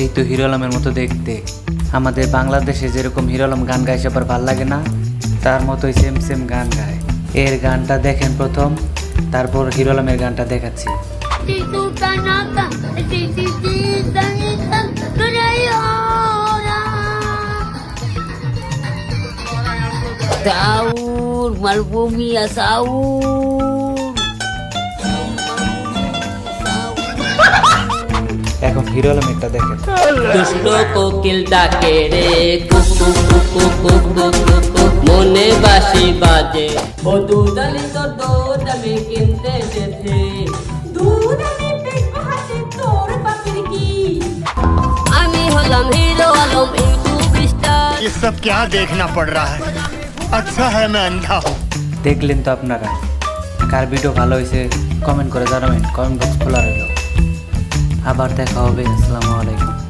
এই তো হিরো আলমের মতো দেখতে। আমাদের বাংলাদেশে যেরকম হিরো আলম গান গায় সবার ভালো লাগে না তার মতোই সেম সেম গান গায়। এর গানটা দেখেন প্রথম তারপর হিরো আলমের গানটা দেখাচ্ছি। malbumi ya এখন হিরো আলমেরটা দেখেন দুষ্ট কোকিল ডাকে রে কুকু কুকু কুকু কুকু মনে বাসি বাজে ও দুধ আলি তো দুধ আমি কিনতে যেতে দুধ আমি বেচবো হাতে তোর বাপের কি আমি হলাম হিরো আলম ইউটিউব স্টার ये सब क्या देखना पड़ रहा है अच्छा है मैं अंधा हूँ দেখলেন তো আপনারা কার ভিডিও ভালো হয়েছে কমেন্ট করে জানাবেন কমেন্ট বক্স খোলা রইল আবার দেখা হবে আসসালামু আলাইকুম।